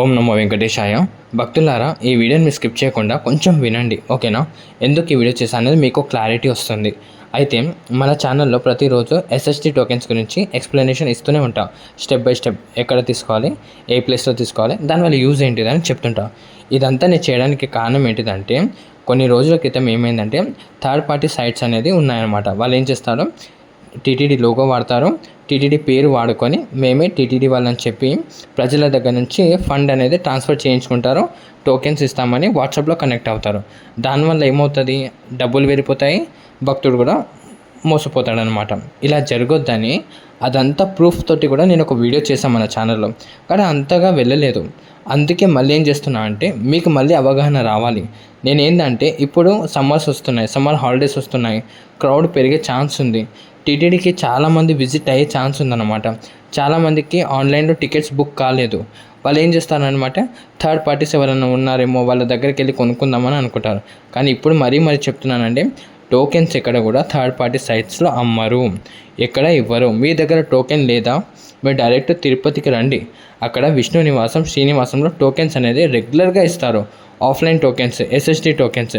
ఓం నమో వెంకటేశాయ. భక్తులారా ఈ వీడియోని మీరు స్కిప్ చేయకుండా కొంచెం వినండి ఓకేనా? ఎందుకు ఈ వీడియో చేశా అనేది మీకు క్లారిటీ వస్తుంది. అయితే మన ఛానల్లో ప్రతిరోజు ఎస్ఎస్టీ టోకెన్స్ గురించి ఎక్స్ప్లెనేషన్ ఇస్తూనే ఉంటాం. స్టెప్ బై స్టెప్ ఎక్కడ తీసుకోవాలి ఏ ప్లేస్లో తీసుకోవాలి దానివల్ల యూజ్ ఏంటిది అని చెప్తుంటాం. ఇదంతా నేను చేయడానికి కారణం ఏంటిదంటే కొన్ని రోజుల క్రితం ఏమైందంటే థర్డ్ పార్టీ సైట్స్ అనేది ఉన్నాయన్నమాట. వాళ్ళు ఏం చేస్తారు టీటీడీ లోగో వాడతారు. టీటీడీ పేరు వాడుకొని మేమే టీటీడీ వాళ్ళని చెప్పి ప్రజల దగ్గర నుంచి ఫండ్ అనేది ట్రాన్స్ఫర్ చేయించుకుంటారు. టోకెన్స్ ఇస్తామని వాట్సాప్లో కనెక్ట్ అవుతారు. దానివల్ల ఏమవుతుంది? డబ్బులు వెళ్ళిపోతాయి భక్తుడు కూడా మోసపోతాడనమాట. ఇలా జరగొద్దని అదంతా ప్రూఫ్ తోటి కూడా నేను ఒక వీడియో చేశాను మన ఛానల్లో. కానీ అంతగా వెళ్ళలేదు. అందుకే మళ్ళీ ఏం చేస్తున్నా అంటే మీకు మళ్ళీ అవగాహన రావాలి. నేను ఏంటంటే ఇప్పుడు సమ్మర్స్ వస్తున్నాయి సమ్మర్ హాలిడేస్ వస్తున్నాయి క్రౌడ్ పెరిగే ఛాన్స్ ఉంది. టీటీడీకి చాలామంది విజిట్ అయ్యే ఛాన్స్ ఉందన్నమాట. చాలామందికి ఆన్లైన్లో టికెట్స్ బుక్ కాలేదు. వాళ్ళు ఏం చేస్తారనమాట థర్డ్ పార్టీస్ ఎవరైనా ఉన్నారేమో వాళ్ళ దగ్గరికి వెళ్ళి కొనుక్కుందామని అనుకుంటారు. కానీ ఇప్పుడు మరీ మరీ చెప్తున్నానండి టోకెన్స్ ఎక్కడ కూడా థర్డ్ పార్టీ సైట్స్లో అమ్మరు. ఎక్కడ ఇవ్వరు. మీ దగ్గర టోకెన్ లేదా? మీరు డైరెక్ట్ తిరుపతికి రండి. అక్కడ విష్ణు నివాసం శ్రీనివాసంలో టోకెన్స్ అనేది రెగ్యులర్గా ఇస్తారు. Offline tokens SSD tokens.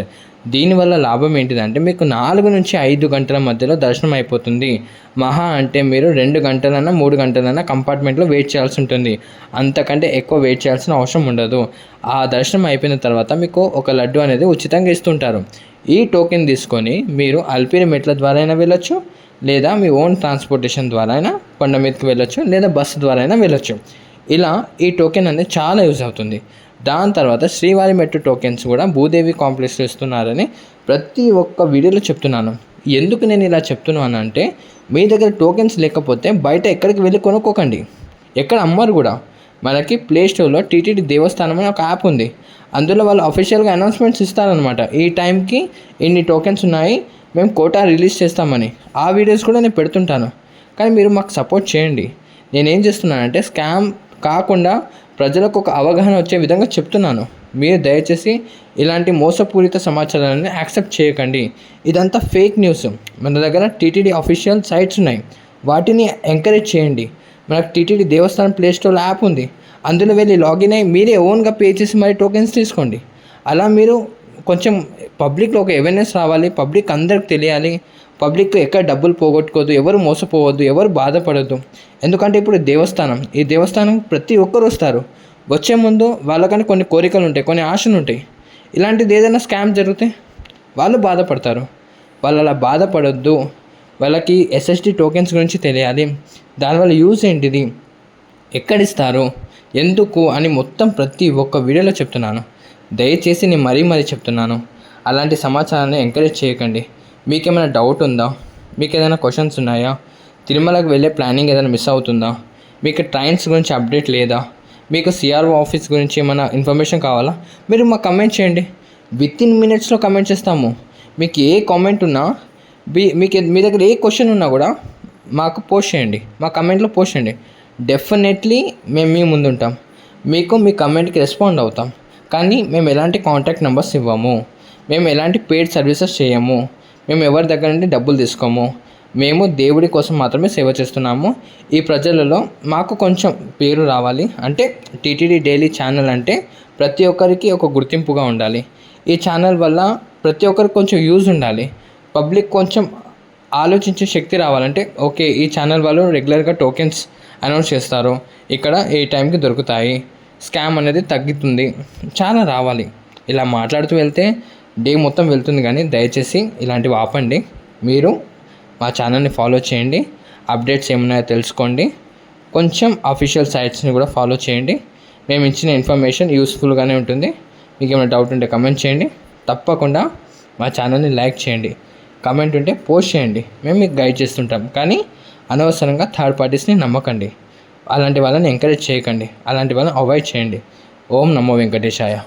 దీనివల్ల లాభం ఏంటిదంటే మీకు నాలుగు నుంచి ఐదు గంటల మధ్యలో దర్శనం అయిపోతుంది. మహా అంటే మీరు రెండు గంటలన్నా మూడు గంటలన్నా కంపార్ట్మెంట్లో వెయిట్ చేయాల్సి ఉంటుంది. అంతకంటే ఎక్కువ వెయిట్ చేయాల్సిన అవసరం ఉండదు. ఆ దర్శనం అయిపోయిన తర్వాత మీకు ఒక లడ్డు అనేది ఉచితంగా ఇస్తుంటారు. ఈ టోకెన్ తీసుకొని మీరు అల్పిరి మెట్ల ద్వారా అయినా వెళ్ళొచ్చు లేదా మీ ఓన్ ట్రాన్స్పోర్టేషన్ ద్వారా అయినా కొండ మీదకి వెళ్ళొచ్చు లేదా బస్సు ద్వారా అయినా వెళ్ళొచ్చు. ఇలా ఈ టోకెన్ అనేది చాలా యూజ్ అవుతుంది. దాని తర్వాత శ్రీవారి మెట్టు టోకెన్స్ కూడా భూదేవి కాంప్లెక్స్లో ఇస్తున్నారని ప్రతి ఒక్క వీడియోలో చెప్తున్నాను. ఎందుకు నేను ఇలా చెప్తున్నాను అంటే మీ దగ్గర టోకెన్స్ లేకపోతే బయట ఎక్కడికి వెళ్ళి కొనుక్కోకండి. ఎక్కడ అమ్మరు కూడా. మనకి ప్లే స్టోర్లో టీటీడీ దేవస్థానం అని ఒక యాప్ ఉంది. అందులో వాళ్ళు అఫీషియల్గా అనౌన్స్మెంట్స్ ఇస్తారనమాట ఈ టైంకి ఇన్ని టోకెన్స్ ఉన్నాయి మేము కోటా రిలీజ్ చేస్తామని. ఆ వీడియోస్ కూడా నేను పెడుతుంటాను. కానీ మీరు మాకు సపోర్ట్ చేయండి. నేనేం చేస్తున్నానంటే స్కామ్ కాకుండా ప్రజలకు ఒక అవగాహన వచ్చే విధంగా చెప్తున్నాను. మీరు దయచేసి ఇలాంటి మోసపూరిత సమాచారాన్ని యాక్సెప్ట్ చేయకండి. ఇదంతా ఫేక్ న్యూస్. మన దగ్గర టీటీడీ అఫీషియల్ సైట్స్ ఉన్నాయి. వాటిని ఎంకరేజ్ చేయండి. మనకు టీటీడీ దేవస్థానం ప్లే స్టోర్ యాప్ ఉంది. అందులో వెళ్ళి లాగిన్ అయ్యి మీరే ఓన్గా పే చేసి మరి టోకెన్స్ తీసుకోండి. అలా మీరు కొంచెం పబ్లిక్లో ఒక అవేర్నెస్ రావాలి. పబ్లిక్ అందరికి తెలియాలి. పబ్లిక్ ఎక్కడ డబ్బులు పోగొట్టుకోవద్దు ఎవరు మోసపోవద్దు ఎవరు బాధపడద్దు. ఎందుకంటే ఇప్పుడు దేవస్థానం ఈ దేవస్థానం ప్రతి ఒక్కరు వస్తారు. వచ్చే ముందు వాళ్ళకని కొన్ని కోరికలు ఉంటాయి కొన్ని ఆశలు ఉంటాయి. ఇలాంటిది ఏదైనా స్కామ్ జరిగితే వాళ్ళు బాధపడతారు. వాళ్ళు అలా బాధపడొద్దు. వాళ్ళకి ఎస్ఎస్డి టోకెన్స్ గురించి తెలియాలి. దానివల్ల యూజ్ ఏంటిది? ఎక్కడిస్తారు? ఎందుకు? అని మొత్తం ప్రతి ఒక్క వీడియోలో చెప్తున్నాను. దయచేసి నేను మరీ మరీ చెప్తున్నాను. అలాంటి సమాచారాన్ని ఎంకరేజ్ చేయకండి. మీకేమైనా డౌట్ ఉందా? మీకు ఏదైనా క్వశ్చన్స్ ఉన్నాయా? తిరుమలకు వెళ్ళే ప్లానింగ్ ఏదైనా మిస్ అవుతుందా? మీకు ట్రైన్స్ గురించి అప్డేట్ లేదా? మీకు సిఆర్ఓ ఆఫీస్ గురించి ఏమైనా ఇన్ఫర్మేషన్ కావాలా? మీరు మాకు కమెంట్ చేయండి. విత్ ఇన్ మినిట్స్లో కమెంట్ చేస్తాము. మీకు ఏ కామెంట్ ఉన్నా మీ మీకు మీ దగ్గర ఏ క్వశ్చన్ ఉన్నా కూడా మాకు పోస్ట్ చేయండి. మా కమెంట్లో పోస్ట్ చేయండి. డెఫినెట్లీ మేము మీ ముందు ఉంటాం. మీకు మీ కమెంట్కి రెస్పాండ్ అవుతాం. కానీ మేము ఎలాంటి కాంటాక్ట్ నెంబర్స్ ఇవ్వము. మేము ఎలాంటి పెయిడ్ సర్వీసెస్ చేయము. మేము ఎవరి దగ్గర నుండి డబ్బులు తీసుకోము? మేము దేవుడి కోసం మాత్రమే సేవ చేస్తున్నాము. ఈ ప్రజలలో మాకు కొంచెం పేరు రావాలి. అంటే టీటీడీ డైలీ ఛానల్ అంటే ప్రతి ఒక్కరికి ఒక గుర్తింపుగా ఉండాలి. ఈ ఛానల్ వల్ల ప్రతి ఒక్కరికి కొంచెం యూజ్ ఉండాలి. పబ్లిక్ కొంచెం ఆలోచించే శక్తి రావాలంటే ఓకే ఈ ఛానల్ వాళ్ళు రెగ్యులర్గా టోకెన్స్ అనౌన్స్ చేస్తారు. ఇక్కడ ఏ టైంకి దొరుకుతాయి? స్కామ్ అనేది తగ్గుతుంది. చాలా రావాలి. ఇలా మాట్లాడుతూ వెళ్తే డే మొత్తం వెళ్తుంది కానీ దయచేసి ఇలాంటివి ఆపండి. మీరు మా ఛానల్ని ఫాలో చేయండి. అప్డేట్స్ ఏమున్నాయో తెలుసుకోండి. కొంచెం అఫీషియల్ సైట్స్ని కూడా ఫాలో చేయండి. మేము ఇచ్చిన ఇన్ఫర్మేషన్ యూస్ఫుల్గానే ఉంటుంది. మీకు ఏమైనా డౌట్ ఉంటే కమెంట్ చేయండి. తప్పకుండా మా ఛానల్ని లైక్ చేయండి. కమెంట్ ఉంటే పోస్ట్ చేయండి. మేము మీకు గైడ్ చేస్తుంటాం. కానీ అనవసరంగా థర్డ్ పార్టీస్ని నమ్మకండి. అలాంటి వాళ్ళని ఎంకరేజ్ చేయకండి. అలాంటి వాళ్ళని అవాయిడ్ చేయండి. ఓం నమో వెంకటేశాయ.